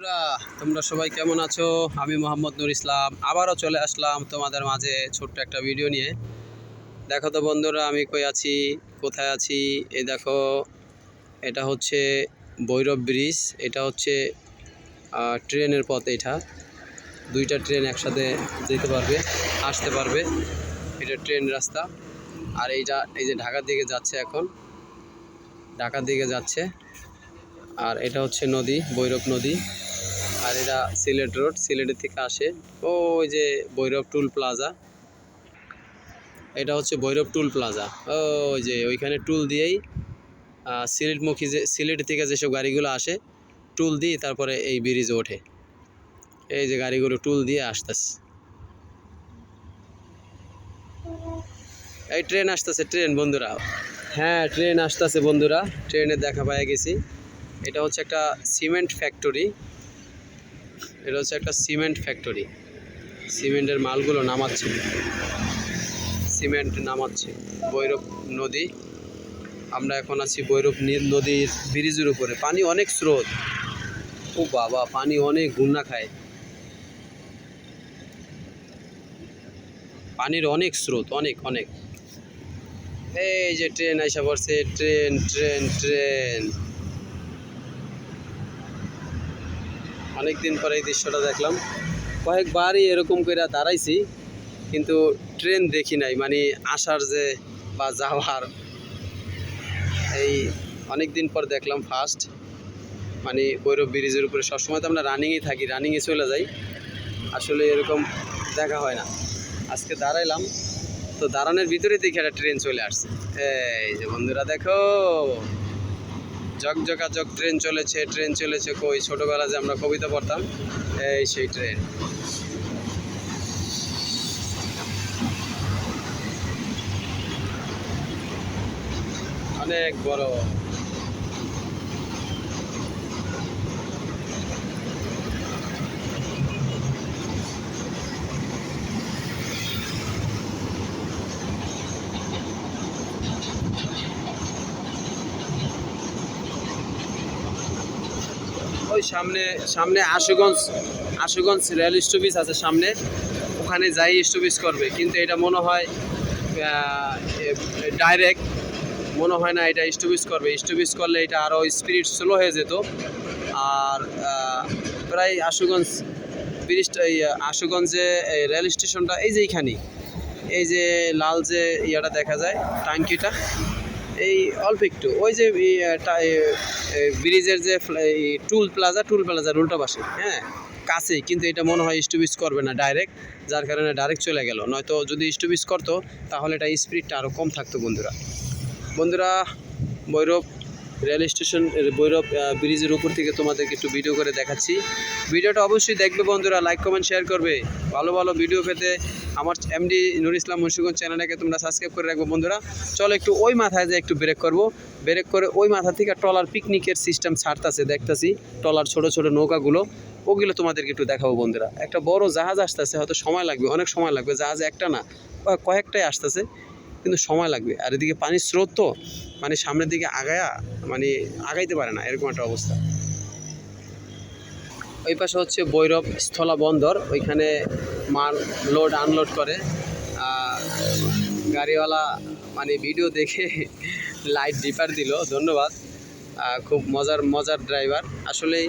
বন্ধুরা, তোমরা সবাই কেমন আছো? আমি মোহাম্মদ নুর ইসলাম। আবারও চলে আসলাম তোমাদের মাঝে ছোট্ট একটা ভিডিও নিয়ে। দেখো তো বন্ধুরা, আমি কই আছি? কোথায় আছি? এই দেখো, এটা হচ্ছে ভৈরব ব্রিজ, এটা হচ্ছে ট্রেনের পথ এটা। দুইটা ট্রেন একসাথে যেতে পারবে, আসতে পারবে। এটা ট্রেন রাস্তা। আর এইটা, এই যে ঢাকার দিকে যাচ্ছে এখন, ঢাকার দিকে যাচ্ছে। আর এটা হচ্ছে নদী, ভৈরব নদী। আর এটা সিলেট রোড, সিলেটের থেকে আসে। ওই যে ভৈরব টুল প্লাজা। এটা হচ্ছে ভৈরব টুল প্লাজা। ও ওই যে ওইখানে টুল দিয়েই সিলেটমুখী যে, সিলেট থেকে যেসব গাড়িগুলো আসে, টুল দিয়ে তারপরে এই ব্রিজে ওঠে। এই যে গাড়িগুলো টুল দিয়ে আসতেছে। এই ট্রেন আসতেছে, ট্রেন, বন্ধুরা। হ্যাঁ ট্রেন আসতেছে, বন্ধুরা। ট্রেনে দেখা পাই গেছি। এটা হচ্ছে একটা সিমেন্ট ফ্যাক্টরি। এটা হচ্ছে একটা সিমেন্ট ফ্যাক্টরি। সিমেন্টের মালগুলো নামাচ্ছে। সিমেন্ট নামাচ্ছে। ভৈরব নদী। আমরা এখন আছি ভৈরব নি- নদীর ব্রিজের উপরে। পানি অনেক স্রোত। ও বাবা, পানি অনেক গুন্না খায়। পানির অনেক স্রোত, অনেক অনেক। এই যে ট্রেন আইসা পড়ছে, ট্রেন ট্রেন ট্রেন। অনেকদিন পরে এই দৃশ্যটা দেখলাম। কয়েকবারই এরকম করে দাঁড়াইছি, কিন্তু ট্রেন দেখি নাই মানে আসার যে বা যাওয়ার এই অনেক দিন পর দেখলাম ফার্স্ট মানে ভৈরব ব্রিজের উপরে সবসময় তো আমরা রানিংয়ে থাকি রানিংয়ে চলে যাই। আসলে এরকম দেখা হয় না। আজকে দাঁড়াইলাম, তো দাঁড়ানোর ভিতরে দেখি একটা ট্রেন চলে আসছে। এই যে বন্ধুরা দেখো জকজকা জক ট্রেন চলেছে ট্রেন চলেছে কই? ছোটবেলা যে আমরা কবিতা পড়তাম, এই সেই ট্রেন। অনেক বড়। সামনে সামনে আশুগঞ্জ আশুগঞ্জ রেল স্টপেজ আছে সামনে। ওখানে যাই স্টপেজ করবে। কিন্তু এটা মনে হয় ডাইরেক্ট মনে হয় না এটা স্টপেজ করবে। স্টপেজ করলে এটা আরও স্পিরিট স্লো হয়ে যেত। আর প্রায় আশুগঞ্জ ব্রিজটা আশুগঞ্জে রেল স্টেশনটা এই যে এইখানে এই যে লাল যে ইয়াটা দেখা যায়, টাঙ্কিটা। এই অল্প একটু, ওই যে ব্রিজের যে টুল প্লাজা, টুল প্লাজার উল্টা পাশে হ্যাঁ? কাছেই, কিন্তু এটা মনে হয় স্টপিস করবে না ডাইরেক্ট যার কারণে ডাইরেক্ট চলে গেল। নয়তো যদি স্টপিস করতো, তাহলে এটা স্পিডটা আরও কম থাকতো বন্ধুরা। বন্ধুরা, ভৈরব রেল স্টেশন ভৈরব ব্রিজের উপর থেকে তোমাদেরকে একটু ভিডিও করে দেখাচ্ছি। ভিডিওটা অবশ্যই দেখবে বন্ধুরা লাইক কমেন্ট শেয়ার করবে। ভালো ভালো ভিডিও পেতে আমার এমডি নুর ইসলাম মুন্সিগঞ্জ চ্যানেলটাকে তোমরা সাবস্ক্রাইব করে রাখব বন্ধুরা। চলো একটু ওই মাথায় যে একটু ব্রেক করব। ব্রেক করে ওই মাথা থেকে ট্রলার পিকনিকের সিস্টেম ছাড়তেছে, দেখতাছি ট্রলার ছোট ছোট নৌকাগুলো। ওগুলো তোমাদেরকে একটু দেখাবো বন্ধুরা। একটা বড় জাহাজ আসতেছে, হয়তো সময় লাগবে, অনেক সময় লাগবে। জাহাজ একটা না কয়েক- কয়েকটাই আসতেছে, কিন্তু সময় লাগবে। আর এদিকে পানির স্রোত তো মানে সামনের দিকে আগায়া মানে আগাইতে পারে না, এরকম একটা অবস্থা। ওই পাশে হচ্ছে ভৈরব স্থলা বন্দর ওইখানে মাল লোড, আনলোড করে। গাড়িওয়ালা মানে ভিডিও দেখে লাইট ডিপার দিল, ধন্যবাদ। খুব মজার মজার ড্রাইভার আসলেই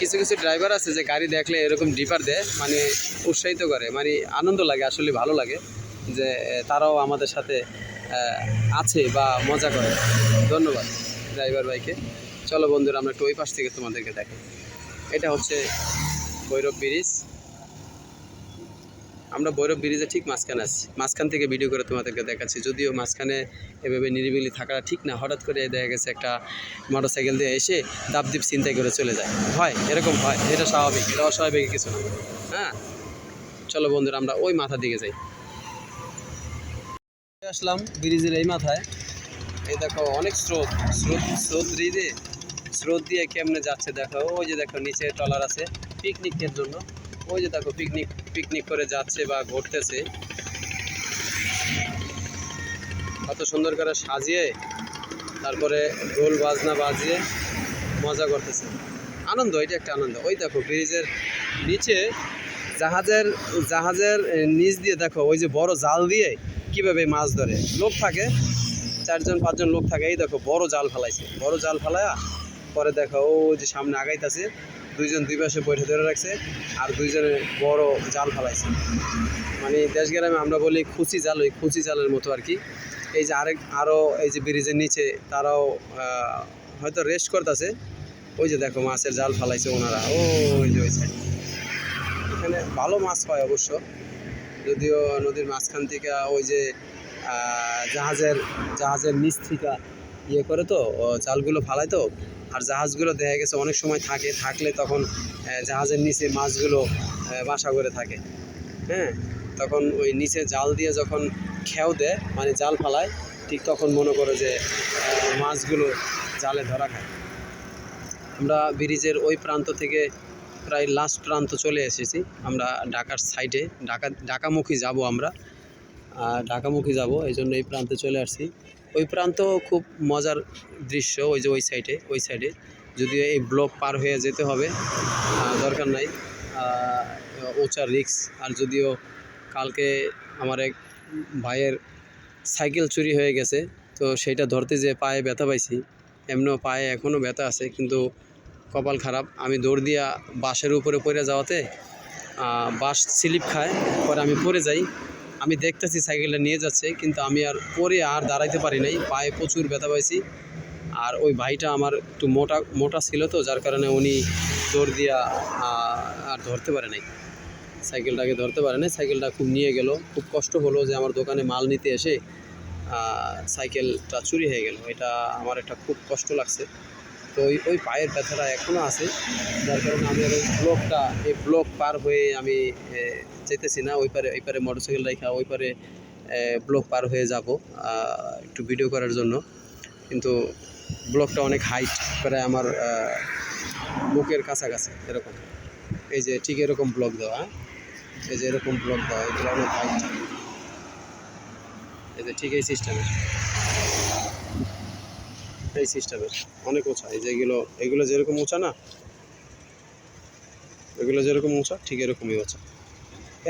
কিছু কিছু ড্রাইভার আছে যে গাড়ি দেখলে এরকম ডিপার দেয় মানে উৎসাহিত করে মানে আনন্দ লাগে, আসলে ভালো লাগে যে তারাও আমাদের সাথে আছে বা মজা করে। ধন্যবাদ ড্রাইভার ভাইকে। চলো বন্ধুরা, আমরা একটু ওই পাশ থেকে তোমাদেরকে দেখাই। এটা হচ্ছে ভৈরব ব্রিজ। আমরা ভৈরব ব্রিজে ঠিক মাঝখানে আছি। মাঝখান থেকে ভিডিও করে তোমাদেরকে দেখাচ্ছি। যদিও মাঝখানে এভাবে নিরিবিলি থাকাটা ঠিক না, হঠাৎ করে দেখা গেছে একটা মোটর সাইকেল দিয়ে এসে দাবদিপ চিন্তাই করে চলে যায়। হয়, এরকম হয়, এটা স্বাভাবিক, এটা অস্বাভাবিক কিছু না। হ্যাঁ? চলো বন্ধুরা, আমরা ওই মাথা দিকে যাই। আসলাম ব্রিজের এই মাথায়। এই দেখো, অনেক স্রোত স্রোত স্রোত ব্রিজে স্রোত দিয়ে কেমনে যাচ্ছে দেখো, ওই যে দেখো নিচে ট্রলার আছে পিকনিকের জন্য। ওই যে দেখো পিকনিক পিকনিক করে যাচ্ছে বা ঘুরতেছে। কত সুন্দর করে সাজিয়ে তারপরে ঢোল বাজনা বাজিয়ে মজা করতেছে। আনন্দ, এটা একটা আনন্দ। ওই দেখো ব্রিজের নিচে জাহাজের জাহাজের নিচ দিয়ে দেখো, ওই যে বড় জাল দিয়ে কীভাবে মাছ ধরে। লোক থাকে, চারজন, পাঁচজন লোক থাকে, এই দেখো বড় জাল ফেলাইছে। বড় জাল ফেলায়া পরে দেখো, ও যে সামনে আগাইতেছে, দুইজন দুই পাশে বৈঠে ধরে রাখছে, আর দুইজনে বড় জাল ফেলাইছে। মানে দেশ গ্রামে আমরা বলি খুচি জাল, ওই খুচি জালের মতো আর কি। এই যে আরেক আরও এই যে ব্রিজের নিচে তারাও হয়তো রেস্ট করতেছে। ওই যে দেখো মাছের জাল ফালাইছে ওনারা ও ওই যে ওই side। এখানে ভালো মাছ হয় অবশ্য। যদিও নদীর মাঝখান থেকে ওই যে জাহাজের জাহাজের নিচ থেকে ইয়ে করে তো জালগুলো ফালায় তো আর জাহাজগুলো দেখা গেছে অনেক সময় থাকে, থাকলে তখন জাহাজের নিচে মাছগুলো বাসা করে থাকে। হ্যাঁ? তখন ওই নিচে জাল দিয়ে যখন খেও দেয় মানে জাল ফালায়, ঠিক তখন মনে করে যে মাছগুলো জালে ধরা খায়। আমরা ব্রিজের ওই প্রান্ত থেকে প্রায় লাস্ট প্রান্ত চলে এসেছি। আমরা ঢাকার সাইডে ঢাকা, ঢাকামুখী যাব আমরা। ঢাকামুখী যাব, এই জন্য এই প্রান্তে চলে আসছি। ওই প্রান্ত খুব মজার দৃশ্য, ওই যে ওই সাইডে ওই সাইডে যদিও এই ব্লক পার হয়ে যেতে হবে দরকার নাই। ওচার রিক্স আর যদিও কালকে আমার এক ভাইয়ের সাইকেল চুরি হয়ে গেছে, তো সেটা ধরতে যে পায়ে ব্যথা পাইছি। এমনিও পায়ে এখনও ব্যথা আছে, কিন্তু কপাল খারাপ। আমি দৌড় দিয়া বাসের উপরে পড়ে যাওয়াতে বাস স্লিপ খায়, পরে আমি পড়ে যাই। আমি দেখতেছি সাইকেলটা নিয়ে যাচ্ছে, কিন্তু আমি আর পরে আর দাঁড়াইতে পারি নাই। পায়ে প্রচুর ব্যথা পাইছি। আর ওই ভাইটা আমার একটু মোটা মোটা ছিল তো, যার কারণে উনি দৌড় দিয়া আর ধরতে পারে নাই। সাইকেলটাকে ধরতে পারে নাই। সাইকেলটা খুব নিয়ে গেল। খুব কষ্ট হলো যে আমার দোকানে মাল নিতে এসে সাইকেলটা চুরি হয়ে গেল। এটা আমার একটা খুব কষ্ট লাগছে। তো ওই ওই পায়ের ব্যথাটা এখনও আছে। যার কারণে আমি ওই ব্লকটা, এই ব্লক পার হয়ে আমি যেতেছি না। ওই পারে এই পারে মোটরসাইকেল রাখা ওই পারে ব্লক পার হয়ে যাব একটু ভিডিও করার জন্য। কিন্তু ব্লকটা অনেক হাইট প্রায় আমার বুকের কাছাকাছি, এরকম। এই যে ঠিক এরকম ব্লক দেওয়া হ্যাঁ? এই যে এরকম ব্লক দেওয়া, এগুলো অনেক হাইট এই যে ঠিক এই সিস্টেমের এই সিস্টেমের, অনেক উঁচা এই যে এগুলো যেরকম উঁচা না, এগুলো যেরকম উঁচা ঠিক এরকমই উঁচা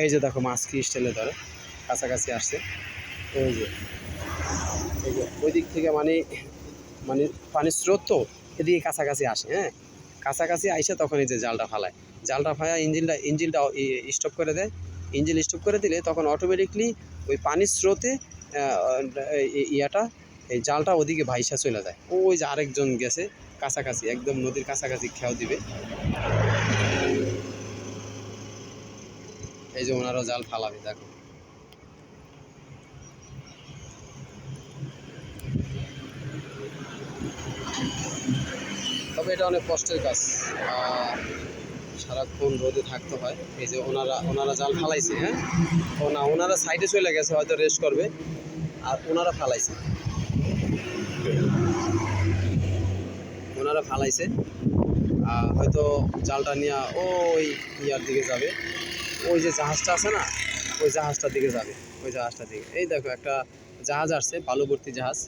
এই যে দেখো মাছ কি স্টাইলে ধরে, কাছাকাছি আসছে। ওই যে, এই যে, ওই দিক থেকে মানে মানে পানির স্রোত তো, এদিকে কাছাকাছি আসে হ্যাঁ? কাছাকাছি আইসে তখন এই যে জালটা ফালায়। জালটা ফায়া, ইঞ্জিনটা ইঞ্জিনটা স্টপ করে দেয়। ইঞ্জিন স্টপ করে দিলে তখন অটোমেটিকলি ওই পানির স্রোতে ইয়াটা এই জালটা ওদিকে ভাইসা চলে যায়। ওই যে আরেকজন গেছে, কাছাকাছি, একদম নদীর কাছাকাছি খেয়াও দিবে। এই যে ওনারও জাল ফালাবে, দেখো। তবে এটা অনেক কষ্টের কাজ। সারাক্ষণ রোদে থাকতে হয়। এই যে ওনারা ওনারা জাল ফালাইছে হ্যাঁ? ও না ওনারা সাইডে চলে গেছে, হয়তো রেস্ট করবে। আর ওনারা ফালাইছে। ওনারা ফালাইছে। হয়তো জালটা নিয়ে ওই ইয়ার দিকে যাবে। ওই যে জাহাজটা আছে না, ওই জাহাজটার দিকে যাবে। ওই জাহাজটার দিকে। এই দেখো, একটা জাহাজ আসছে বালুবর্তী জাহাজ।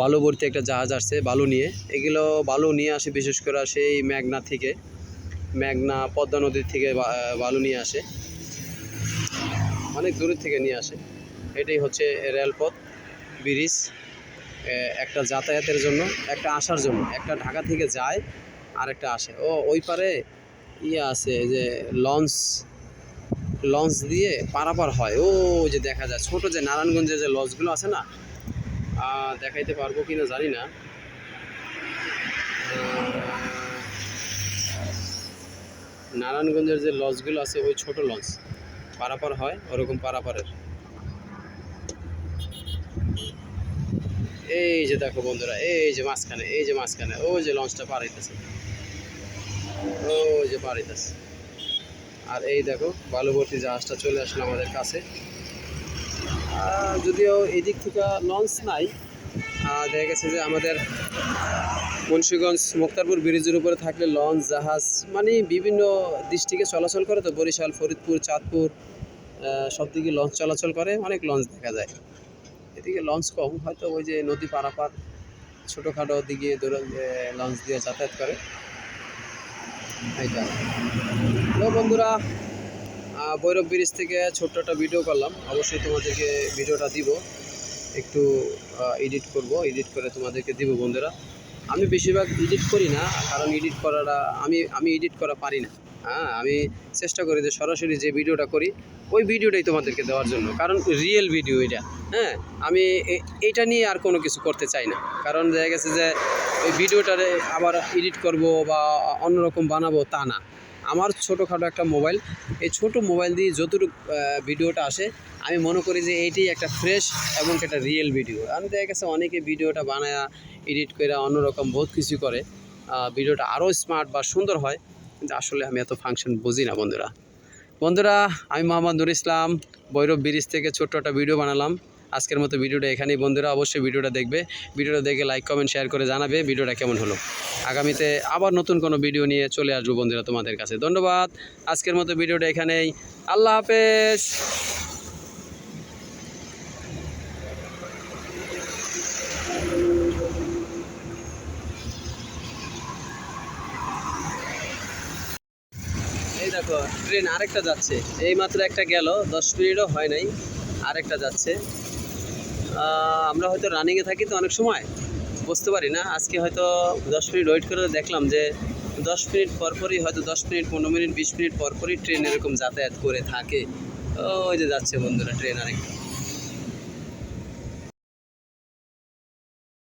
বালুবর্তী একটা জাহাজ আসছে, বালু নিয়ে। এগুলো বালু নিয়ে আসে বিশেষ করে সেই মেঘনা থেকে। মেঘনা, পদ্মা নদীর থেকে বালু নিয়ে আসে। অনেক দূরের থেকে নিয়ে আসে। এটাই হচ্ছে রেলপথ, ব্রিজ। একটা যাতায়াতের জন্য, একটা আসার জন্য। একটা ঢাকা থেকে যায় আর একটা আসে। ও, ওই পারে ইয়ে আছে যে লঞ্চ লঞ্চ দিয়ে পারাপার হয়। ও যে দেখা যায়। ছোট যে নারায়ণগঞ্জের যে লঞ্চগুলো আছে না দেখাইতে পারব কিনা জানি না। নারায়ণগঞ্জের যে লঞ্চগুলো আছে, ওই ছোট লঞ্চ। পারাপার হয়, ওরকম পারাপারের। এই যে দেখো বন্ধুরা, এই যে মাঝখানে, এই যে মাঝখানে ওই যে লঞ্চটা পার হইতেছে। ওই যে পার হইতেছে। আর এই দেখো, বালুবর্তী জাহাজটা চলে আসলো আমাদের কাছে। যদিও এদিক থেকে লঞ্চ নাই দেখা গেছে যে আমাদের মুন্সীগঞ্জ মুক্তারপুর ব্রিজের উপরে থাকলে লঞ্চ জাহাজ মানে বিভিন্ন ডিস্ট্রিক্টে চলাচল করে তো, বরিশাল, ফরিদপুর, চাঁদপুর সব দিকে লঞ্চ চলাচল করে, অনেক লঞ্চ দেখা যায়। এদিকে লঞ্চ কম হয়তো ওই যে নদী পারাপার ছোটোখাটো দিকে লঞ্চ দিয়ে যাতায়াত করে। এইটা বন্ধুরা ভৈরব ব্রিজ থেকে ছোট্ট একটা ভিডিও করলাম। অবশ্যই তোমাদেরকে ভিডিওটা দিব। একটু এডিট করব এডিট করে তোমাদেরকে দিব বন্ধুরা। আমি বেশিরভাগ এডিট করি না, কারণ এডিট করাটা, আমি আমি এডিট করা পারি না। হ্যাঁ আমি চেষ্টা করি যে সরাসরি যে ভিডিওটা করি ওই ভিডিওটাই তোমাদেরকে দেওয়ার জন্য। কারণ রিয়েল ভিডিও এটা হ্যাঁ? আমি এটা নিয়ে আর কোনো কিছু করতে চাই না। কারণ দেখা গেছে যে, ওই ভিডিওটারে আবার এডিট করব বা অন্যরকম বানাবো তা না। আমার ছোটোখাটো একটা মোবাইল এই ছোট মোবাইল দিয়ে যতটুকু ভিডিওটা আসে, আমি মনে করি যে এইটাই একটা ফ্রেশ এবং একটা রিয়েল ভিডিও আমি দেখা গেছে অনেকে ভিডিওটা বানায় এডিট করে অন্যরকম বহুত কিছু করে। ভিডিওটা আরও স্মার্ট বা সুন্দর হয়। কিন্তু আসলে আমি এত ফাংশন বুঝি না, বন্ধুরা। বন্ধুরা, আমি মোহাম্মদ নুর ইসলাম বৈরব ব্রিজ থেকে ছোট্ট একটা ভিডিও বানালাম। আজকের মতো ভিডিওটা এখানেই বন্ধুরা, অবশ্যই ভিডিওটা দেখবে। ভিডিওটা দেখে লাইক কমেন্ট শেয়ার করে জানাবে ভিডিওটা কেমন হলো। আগামীতে আবার নতুন কোনো ভিডিও নিয়ে চলে আসব বন্ধুরা তোমাদের কাছে। ধন্যবাদ। আজকের মতো ভিডিওটা এখানেই। আল্লাহ হাফেজ এই দেখো ট্রেন আরেকটা যাচ্ছে। এই মাত্র একটা গেল, দশ মিনিটও হয় নাই, আরেকটা যাচ্ছে। আমরা হয়তো রানিংয়ে থাকি তো অনেক সময়, বুঝতে পারি না। আজকে হয়তো দশ মিনিট ওয়েট করে দেখলাম যে দশ মিনিট পরপরই হয়তো দশ মিনিট, পনেরো মিনিট, বিশ মিনিট পরপরই ট্রেন এরকম যাতায়াত করে থাকে। ওই যে যাচ্ছে বন্ধুরা, ট্রেন আরেকটা।